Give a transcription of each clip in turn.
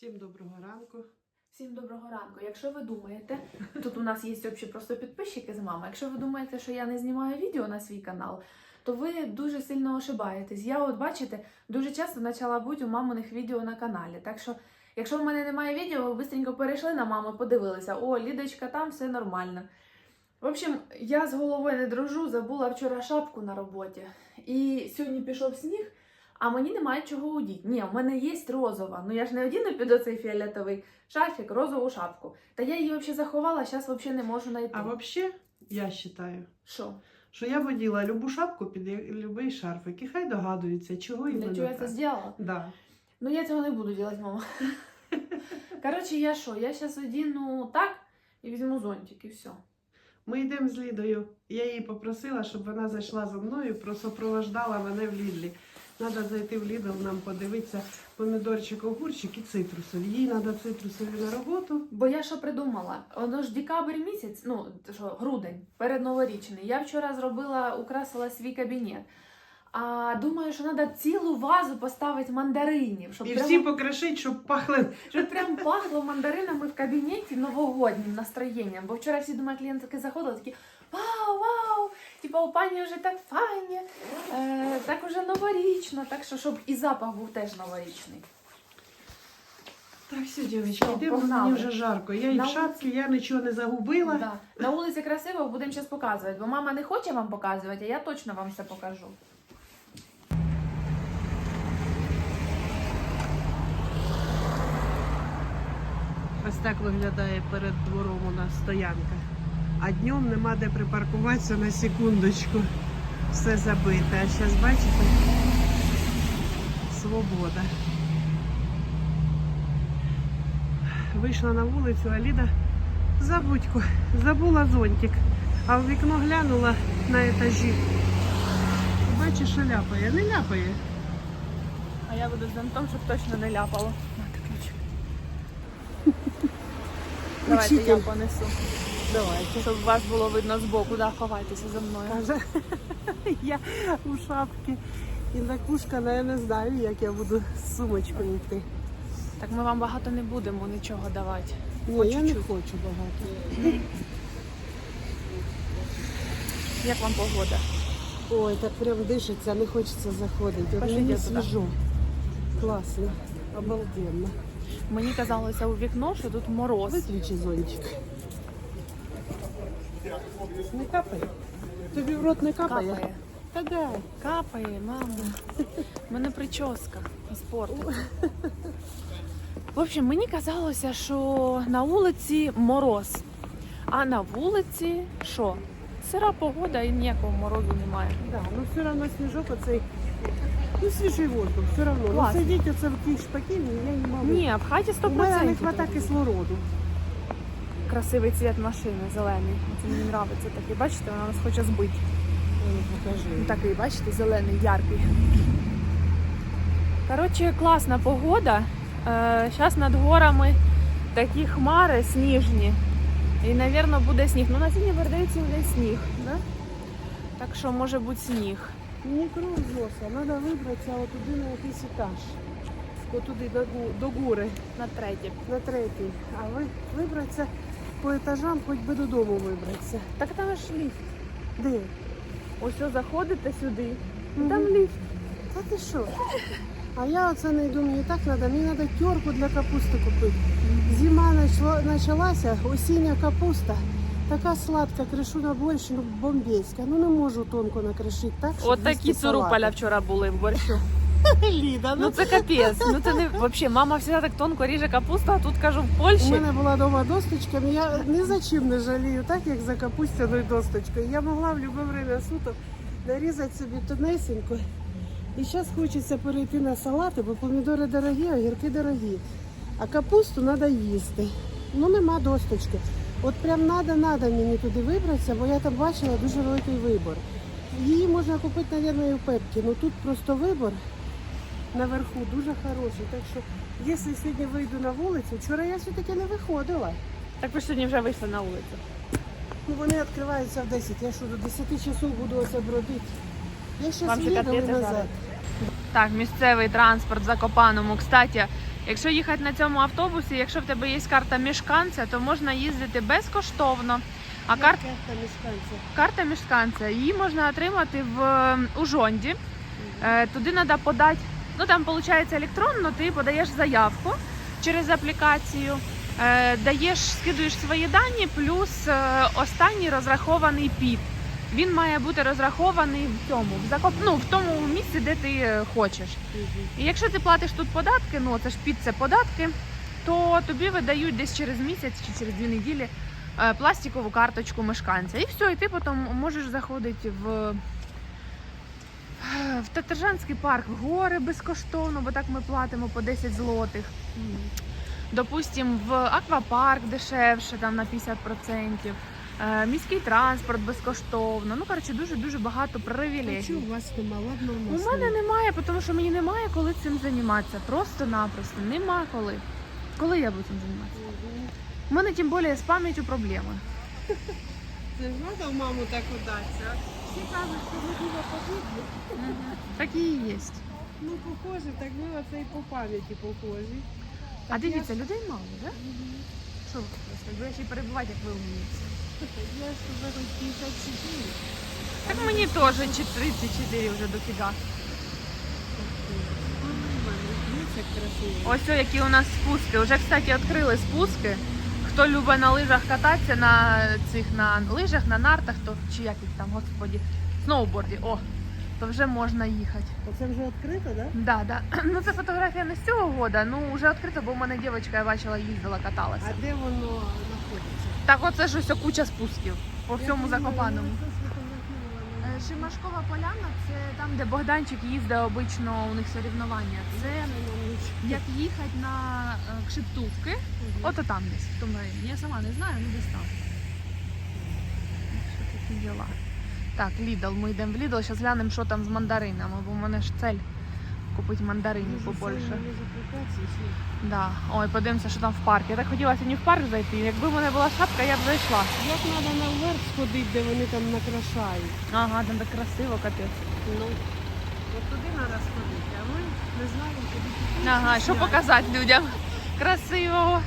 Всім доброго ранку. Всім доброго ранку. Якщо ви думаєте, тут у нас є общі просто підписчики з мамою. Якщо ви думаєте, що я не знімаю відео на свій канал, то ви дуже сильно ошибаєтесь. Я, от бачите, дуже часто почала бути у маминих відео на каналі. Так що, якщо в мене немає відео, ви швидко перейшли на маму, подивилися, о, Лідочка, там все нормально. В общем, я з головою не дружу, забула вчора шапку на роботі. І сьогодні пішов сніг, а мені немає чого удіти. Ні, в мене є розова. Ну я ж не одіну під оцей фіолетовий шарфік, розову шапку. Та я її взагалі заховала, зараз взагалі не можу знайти. А взагалі, я вважаю, Що? що я б оділа любу шапку під будь-який шарфик. І хай догадуються, чого і Для чого я це зробила? Да. Ну я цього не буду робити, мама. Коротше, я що? Я зараз одіну так і візьму зонтик і все. Ми йдемо з Лідою. Я її попросила, щоб вона зайшла за мною, просопровождала мене в Лідлі. Треба зайти в Лідл, нам подивитися помідорчик, огурчик і цитрусові. Їй треба цитрусові на роботу. Бо я що придумала? Воно ж декабрь місяць, ну що, грудень, передноворічний. Я вчора зробила, украсила свій кабінет. А думаю, що треба цілу вазу поставити мандаринів, щоб І прямо- всі покришить, щоб пахли. Щоб прям пахло мандаринами в кабінеті новогоднім настроєнням. Бо вчора всі думаю, клієнтки заходили, такі вау, вау! Типа у пані вже так файні, е, так уже новорічно, так що щоб і запах був теж новорічний. Так, все, дівчатки, Що, йдемо, погнали? мені вже жарко. Я і На в шапці, я нічого не загубила. Да. На вулиці красиво, будемо зараз показувати, бо мама не хоче вам показувати, а я точно вам все покажу. Ось так виглядає перед двором у нас стоянка. А днем нема де припаркуватися на секундочку. Все забите. А зараз бачите? Свобода. Вийшла на вулицю, а Ліда забудько, забула зонтик. А в вікно глянула на етажі. Бачиш, що ляпає. Не ляпає. А я буду з зонтом, щоб точно не ляпало. Давайте я понесу. Давайте. Щоб вас було видно збоку, да, ховайтеся за мною. Каже, я у шапці. І закушкана, я не знаю, як я буду з сумочкою йти. Так ми вам багато не будемо нічого давати. Ні, я не хочу багато. Як вам погода? Ой, так прям дишиться, не хочеться заходити. Мені свіжо. Класно. Обалденно. Мені казалося у вікно, що тут мороз. Виключи зонтик. Не капає. Тобі в рот не капає? Капає. Та дай. Капає, мама. У мене прическа іспортиться. В общем, мені казалося, що на вулиці мороз. А на вулиці що? Сира погода і ніякого морозу немає. Да, ну все одно сніжок оцей. Ну, свіжий воздух, все одно. Ну, Класно. сидіти оце в тій шпаківні, я не можу. Ні, в хаті У мене не 100%. вистачає кислороду. Красивий цвіт машини, зелений. Це мені подобається такий. Бачите, вона нас хоче збити. Ну, Такий, бачите, зелений, яркий. Коротше, класна погода. Зараз над горами такі хмари сніжні. І, мабуть, буде сніг. Ну, на сьогодні передається вже сніг. Да? Так що може бути сніг. Мені кров з треба вибратися отуди на якийсь етаж. Отуди до, до гори, На третє. на третій. А ви вибратися по етажам, хоч би додому вибратися. Так там ж ліфт. Де? Ось заходите сюди. і Там ліфт. Та ти що? А я оце не йду, мені так треба, мені треба терку для капусти купити. Зима почалася, осіння капуста. Така сладка, кришу на борщ, ну бомбейська. Ну не можу тонко накришити так, От такі цуруполя вчора були в борщу. Ліда, Ну це капець. Ну це не взагалі. Мама завжди так тонко ріже капусту, а тут кажу в Польщі. У мене була вдома досточка, я ні за чим не жалію, так як за капустяною досточкою. Я могла в будь-яке время суток нарізати собі тонесенько. І зараз хочеться перейти на салати, бо помідори дорогі, огірки дорогі. А капусту треба їсти. Ну нема досточки. От прям треба, треба мені туди вибратися, бо я там бачила дуже великий вибор. Її можна купити, мабуть, і в Пепкі, ну тут просто вибор наверху дуже хороший. Так що, якщо сьогодні вийду на вулицю, вчора я все-таки не виходила. Так ви сьогодні вже вийшли на вулицю. Ну вони відкриваються в 10. Я що до 10 часов буду оце бродити. Я ще їду назад. Так, місцевий транспорт в Закопаному. Кстати, Якщо їхати на цьому автобусі, якщо в тебе є карта мешканця, то можна їздити безкоштовно. А кар... Яке там мешканця? карта мешканця її можна отримати в е, Ужонді. Е, Туди треба подати. Ну там виходить електронно, ти подаєш заявку через аплікацію, е, даєш, скидуєш свої дані, плюс е, останній розрахований ПІП. Він має бути розрахований в цьому, в закоп... ну, в тому місці, де ти хочеш. І якщо ти платиш тут податки, ну це ж під це податки, то тобі видають десь через місяць чи через дві неділі е, пластикову карточку мешканця. І все, і ти потім можеш заходити в, в Татаржанський парк в гори безкоштовно, бо так ми платимо по 10 злотих. Допустим, в аквапарк дешевше, там на 50%. Е, Міський транспорт безкоштовно. Ну, коротше, дуже-дуже багато А привілегій. чого у вас нема? Ладно, у У мене немає, тому що мені немає коли цим займатися. Просто-напросто. Нема коли. Коли я буду цим займатися? У мене тим більше з пам'яттю проблеми. Ж треба в маму так удатися. Всі кажуть, що ми дуже подібні. Так і є. Ну, похоже, так ми оце і по пам'яті похожі. А Так дивіться, людей мало, так? Що ви просто? Ви ще й перебувати, як ви вмієте. Я, ж вже хоч 54. Так мені теж чи 34 вже дофіга. Дивіться, як красиво. Ось о, які у нас спуски. Уже, кстати, відкрили спуски. Хто любить на лижах кататися, на цих на лижах, на нартах, то чи як їх там, господі, сноуборді, о, то вже можна їхати. Оце вже відкрито, так? Да? Да, да. Ну це фотографія не з цього года, ну вже відкрито, бо в мене дівчинка, я бачила, їздила, каталася. А де воно знаходиться? Так оце ж ось куча спусків по всьому Закопаному. це Е, Шимашкова поляна це там, де Богданчик їздить обично у них соревнування. Це ну. Як їхати на е, Кшиптувки, ото там десь, в тому районі. Я сама не знаю, ну десь там. Що такі діла. Так, Lidl, ми йдемо в Lidl, зараз глянемо, що там з мандаринами, бо в мене ж цель купити мандаринів побольше. Да. Ой, подивимося, що там в парку. Я так хотіла сьогодні в парк зайти. Якби в мене була шапка, я б зайшла. Як треба наверх сходити, де вони там накрашають? Ага, там так красиво, капець. Ну, от туди треба сходити, а ми не знаємо, куди піти. Ага, що показати людям красивого.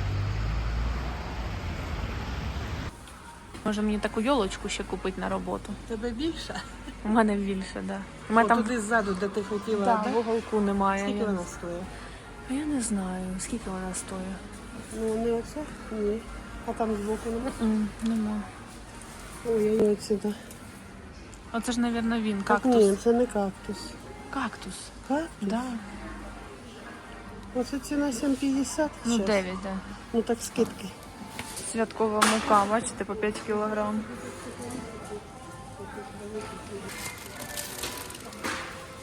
Може мені таку йолочку ще купити на роботу. Тебе більше? У мене більше, так. Да. У О, мене там туди ззаду, де ти хотіла, да, да? в уголку немає. Скільки я, вона стоїть? А я не знаю, скільки вона стоїть. Ну, не оце? Ні. А там збоку нема? М, нема. Ой, я не сюди. Оце ж, мабуть, він, Так, ні, це не кактус. Кактус. Кактус? Да. Оце ціна 7,50 Ну, щас. 9, да. Ну так скидки. Святкова мука, бачите, по 5 кілограм.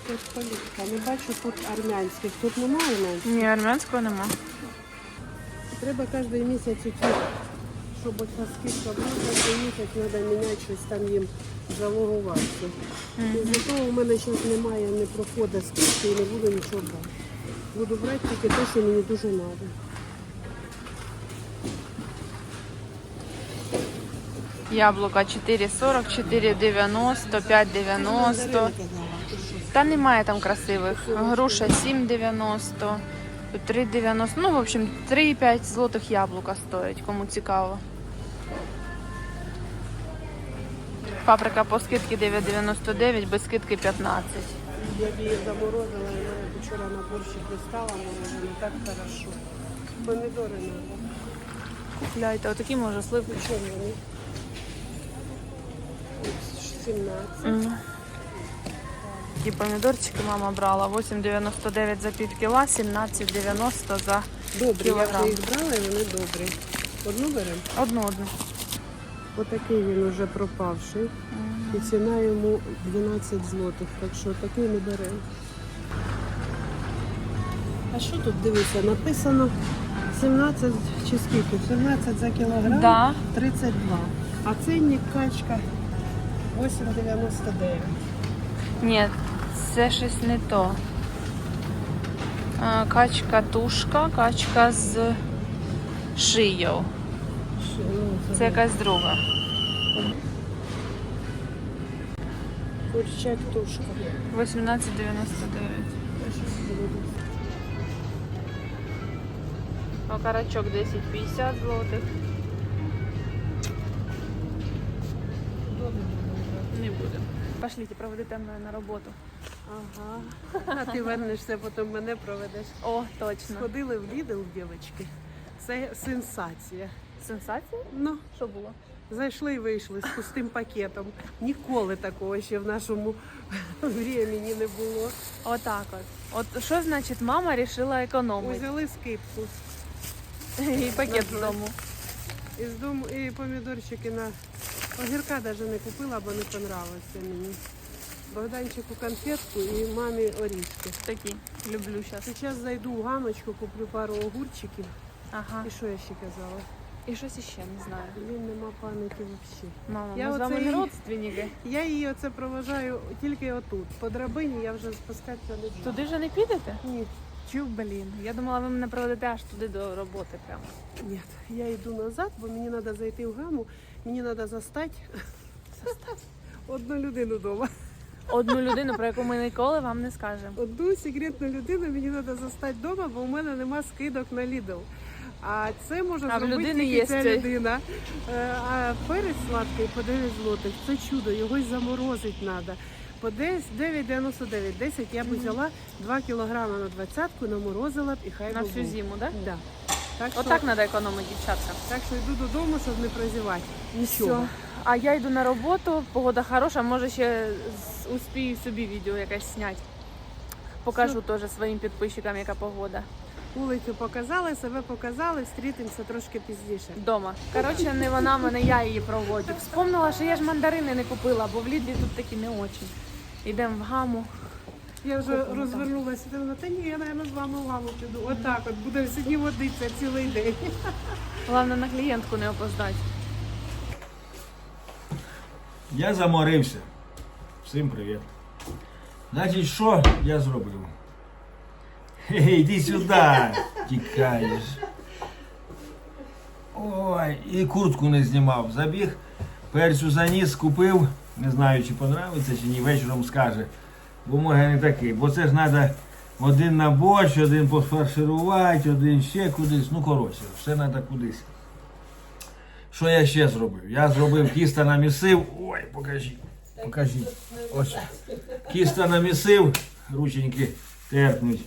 Тут політка. Не бачу тут армянських. Тут немає армянських. Ні, армянського нема. Треба кожен місяць щоб оця скидка була, кожен місяць треба міняти щось там їм залогуватися. І за того в мене зараз немає, не проходить скидки і не буду нічого брати. Буду брати тільки те, що мені дуже треба. Яблука 4,40, 4,90, 5,90. Та немає там красивих. Груша 7,90, 3,90. Ну, в общем, 3,5 злотих яблука стоять, кому цікаво. Паприка по скидці 9,99, без скидки 15. Я б її заморозила, мене вчора на борщі пристала, морожена, так хорошо. Помідори треба. Купляйте, отакі може сливки. Вони? 17. М. Такі помідорчики мама брала. 8,99 за пів кіла, 17,90 за Добрі, я Кілограм. вже їх брала і вони добрі. Одну беремо? одну одну. Отакий він уже пропавший. І ціна йому 12 злотих, так що такий не беремо. А що тут дивися? Написано 17 чи скільки? 17 за кілограм, Да. 32. А цінник качка 8,99. Ні, це щось не то. Качка тушка, качка з шиєю. Це якась друга. Курчак тушка. 18,99. Я щас буду. Окарачок 10-50 злотих. Не буде. Пошліть, проведете мною на роботу. Ага. А ти вернешся, потім мене проведеш. О, точно. Сходили в Лідл, дівчатки. Це сенсація. Сенсація? Ну, Що було? зайшли і вийшли з пустим пакетом. Ніколи такого ще в нашому времені не було. Отак от. От що значить мама вирішила економити? Взяли скидку. І пакет з дому. І з дому і помідорчики на огірка навіть не купила, бо не понравився мені. Богданчику конфетку і мамі орішки. Такі. Люблю зараз. Зараз зайду в гамочку, куплю пару огурчиків. Ага. І що я ще казала? І щось іще не знаю. Блін, нема пам'яті взагалі. Мама, Я ми з вами не і- родственники. Я її оце проважаю тільки отут. По драбині я вже спускатися не буду. Туди вже не підете? Ні, Чу, блін. Я думала, ви мене проведете аж туди до роботи прямо. ні, я йду назад, бо мені треба зайти в гаму, мені треба застати одну людину вдома. Одну людину, про яку ми ніколи вам не скажемо. Одну секретну людину мені треба застати вдома, бо у мене нема скидок на Lidl. А це може А зробити людини є ця цей. людина. Е, А перець сладкий по 9 злотих. Це чудо, його й заморозити треба. По 10 9,99. 10 я б взяла 2 кілограми на двадцятку, наморозила б і хай На би всю був. зиму, так? Да. Так, що, Отак треба економити, дівчатка. так що йду додому, щоб не прозівати. Нічого. А я йду на роботу, погода хороша, може ще з- успію собі відео якесь зняти. Покажу теж своїм підписчикам, яка погода. Вулицю показали, себе показали, зустрітимося трошки пізніше. Дома. Коротше, не вона мене, я її проводжу. Вспомнила, що я ж мандарини не купила, бо в Лідлі тут такі не очень. Йдемо в гаму. Я вже Купимо, розвернулася, думала, та ні, я, мабуть, з вами в гаму піду. Отак от, буде сьогодні водитися цілий день. Головне на клієнтку не опоздати. Я заморився. Всім привіт. Значить, що я зробив? Хе, йди сюди, тікаєш. Ой, і куртку не знімав. Забіг, перцю заніс, купив. Не знаю, чи понравиться, чи ні, вечором скаже. Бо може не такий. Бо це ж треба один на борщ, один пофарширувати, один ще кудись. Ну, коротше, все треба кудись. Що я ще зробив? Я зробив кіста намісив. Ой, покажіть. Покажіть. Ось. Кіста намісив, рученьки терпнуть.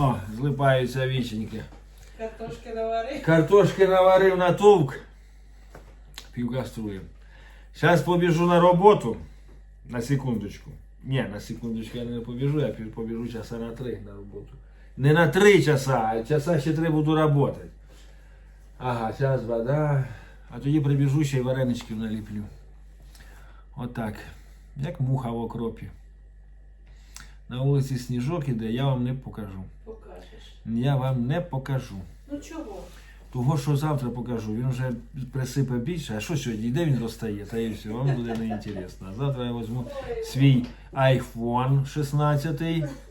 О, злипаються віченьки. Картошки навари. Картошки наварив на товк. Пів каструлі. Зараз побіжу на роботу. На секундочку. Ні, на секундочку я не побіжу, я побіжу часа на три на роботу. Не на три часа, а часа ще три буду працювати. Ага, зараз вода. А тоді прибіжу ще й вареничків наліплю. Отак. Як муха в окропі. На вулиці сніжок іде, я вам не покажу. Покажеш. Я вам не покажу. Ну чого? Того, що завтра покажу, він вже присипе більше, а що сьогодні? Де він розтає? Та і все, вам буде неінтересно. А завтра я візьму свій iPhone 16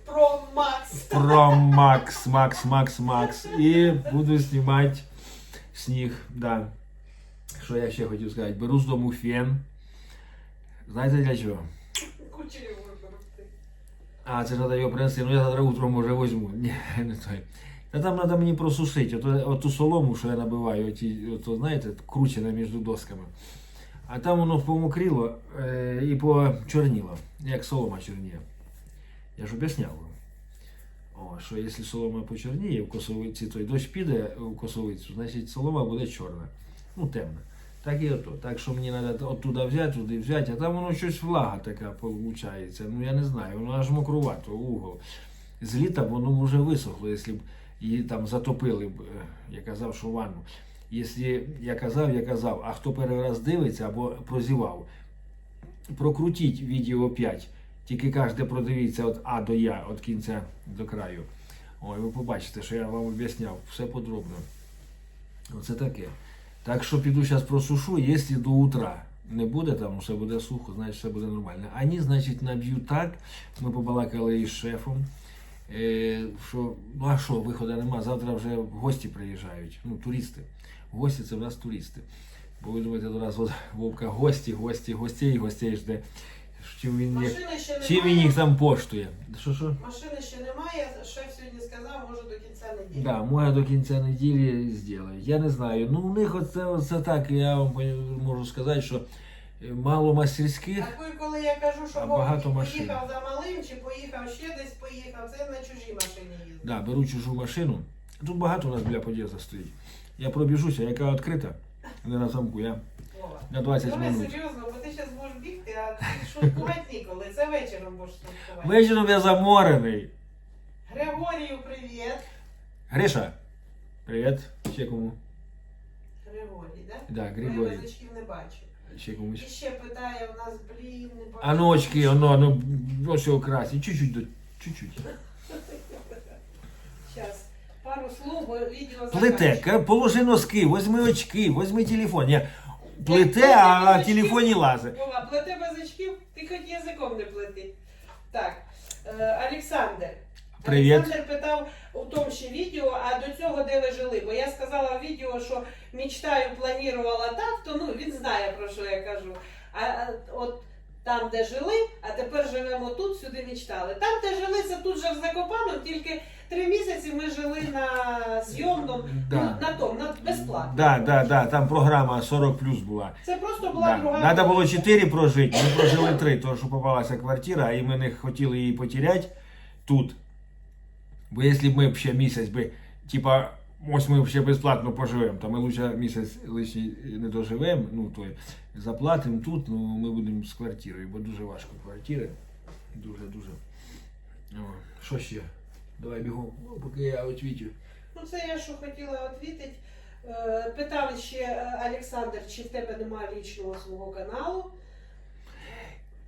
Про Макс. Pro Max, Max, Max, Max і буду знімати сніг. Да. Що я ще хотів сказати? Беру з дому фен. Знаєте для чого? Вибрати. А, це треба його принести. Ну я завтра утром може візьму. Ні, не той. Та там треба мені просушити. Ото, оту солому, що я набиваю, оті, ото, знаєте, кручене між досками. А там воно помокріло е, і почорніло, як солома чорніє. Я ж об'ясняв вам. О, що якщо солома почорніє в косовиці, той дощ піде в косовицю, значить солома буде чорна. Ну, темна. Так і ото. Так що мені треба оттуда взяти, туди взяти, а там воно щось влага така виходить. Ну я не знаю, воно аж мокрувато, угол. З літа воно вже висохло, якщо б її там затопили б, я казав, що ванну. Якщо я казав, я казав, а хто перший раз дивиться або прозівав, прокрутіть відео 5. Тільки кожне продивіться від А до Я, від кінця до краю. Ой, ви побачите, що я вам об'ясняв, все подробно. Оце таке. Так що піду зараз просушу, якщо до утра не буде там, все буде сухо, значить все буде нормально. Ані, значить, наб'ю так. Ми побалакали із шефом. Е, що, ну а що, виходу нема. Завтра вже гості приїжджають. Ну, туристи. Гості це в нас туристи. Бо ви думаєте, до Вовка гості, гості, гостей, гостей жде. Чим він, їх- Машини ще чим він немає. їх там поштує. Що що? Машини ще немає. Шеф сьогодні сказав, може до кінця неділі. Да, може до кінця неділі зроблять. Я не знаю. Ну, у них оце, оце так, я вам пон- можу сказати, що е, мало мастерських. А коли- я кажу, що А багато машин. поїхав за малим, чи поїхав ще десь поїхав, це на чужій машині їздить. Да, беру чужу машину. Тут багато у нас біля під'їзду стоїть. Я пробіжуся, яка відкрита, не на замку, я. На 20 Давай минут. серйозно, бо ти зараз будеш бігти, а ти шуткувати ніколи. Це вечором будеш шуткувати. Вечором я заморений. Григорію, привіт. Гриша, привіт. Ще кому? Григорій, так? Да, Григорій. Я язичків не бачу. Ще І комусь. ще питає в нас, блін, не бачу. А ночки, воно, ну, ось його красить. Чуть-чуть, до- чуть-чуть. Зараз, пару слов, бо відео Плете, закінчується. ка- положи носки, возьми очки, возьми телефон. Я плете, а в телефоні лазить. Вова, плете без очків, ти хоч язиком не плети. Так, е, Олександр. Привіт. Олександр питав у тому ще відео, а до цього де ви жили? Бо я сказала в відео, що мечтаю, планувала так, то ну він знає про що я кажу. А а, от там, де жили, а тепер живемо тут, сюди мечтали. Там, де жили, це тут же в Закопану, тільки три місяці ми жили на зйомному, Да. ну, на тому, на безплатно. Да, да, да, там програма 40 плюс була. Це просто була Да. друга. Надо було 4 прожити, ми прожили 3, тому що попалася квартира, і ми не хотіли її потеряти тут. Бо якщо б ми б ще місяць би, типа, ось ми ще безплатно поживемо, то ми лучше місяць лишній не доживемо, ну той заплатимо тут, ну ми будемо з квартирою, бо дуже важко квартири. Дуже, дуже. О, що ще? Давай бігом, поки я отвічу. Ну, це я що хотіла відповідати. Е, Питав ще е, Олександр, чи в тебе немає лічного свого каналу.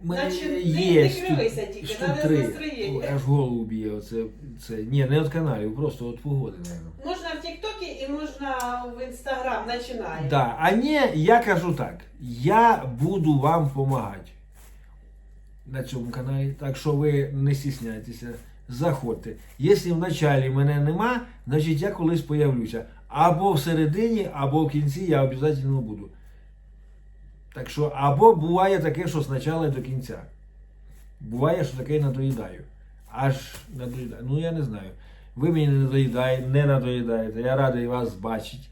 Значить, не- є не штук- кривися тільки, три. настроєння. Аж голову б'є. Оце, це. Ні, не від каналів, просто від погоди, мабуть. Можна в Тіктокі і можна в Інстаграм починає. Да. А ні, я кажу так. Я буду вам допомагати на цьому каналі. Так що ви не стісняйтеся, заходьте. Якщо вначалі мене нема, значить я колись появлюся. Або всередині, або в кінці я обов'язково буду. Так що, або буває таке, що спочатку до кінця. Буває, що таке надоїдаю. Аж надоїдаю. Ну я не знаю. Ви мені не надоїдаєте, не надоїдаєте. Я радий вас бачити.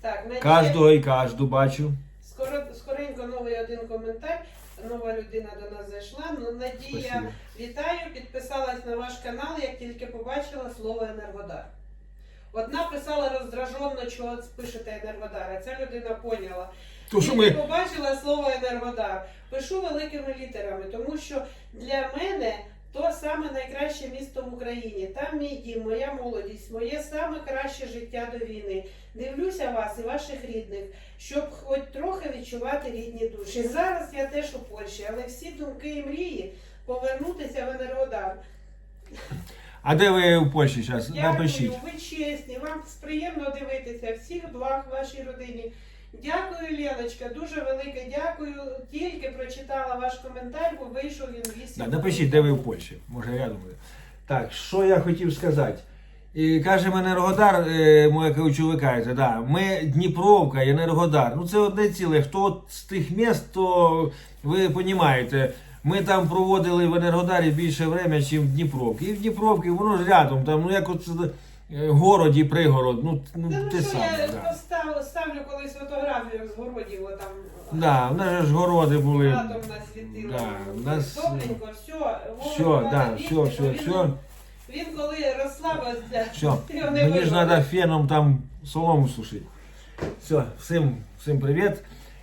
Так, Надія, Кожного і кожну бачу. скоро, скоренько новий один коментар. Нова людина до нас зайшла. Ну, Надія, Спасибо. вітаю, підписалась на ваш канал, як тільки побачила слово Енергодар. Одна писала роздраженно, чого пишете Енергодар, а ця людина поняла. То, що ми... побачила слово Енергодар. Пишу великими літерами, тому що для мене то саме найкраще місто в Україні. Там мій дім, моя молодість, моє саме краще життя до війни. Дивлюся вас і ваших рідних, щоб хоч трохи відчувати рідні душі. Зараз я теж у Польщі, але всі думки і мрії повернутися в Енергодар. А де ви в Польщі зараз? Дякую, ви чесні, вам приємно дивитися, всіх благ вашій родині. Дякую, Леночка, дуже велике дякую. Тільки прочитала ваш коментар, бо вийшов він вісім. Да, напишіть, де ви в Польщі. Може рядом буде. Так, що я хотів сказати. І, каже мене Енергодар, е, моя кажу, да, ми Дніпровка і Енергодар. Ну це одне ціле. Хто з тих міст, то ви розумієте, ми там проводили в Енергодарі більше времени, ніж в Дніпровці. І в Дніпровці воно ж рядом, там, ну як от е, город і пригород, ну, ну Та ну те що, саме. я Да. ставлю колись фотографію з городів, отам Да, в нас же ж городи були. атом. Да, у нас- Добренько, все, Все, да, все, все, все. Він коли розслабився, Все, його не мені ж треба феном там солому сушити. Все, всім, всім привіт.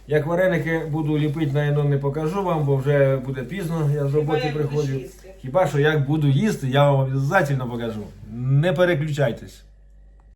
Як вареники буду ліпити, наверное, не покажу вам, бо вже буде пізно, я з роботи приходжу. Хіба що як буду їсти, я вам обов'язково покажу. Не переключайтесь.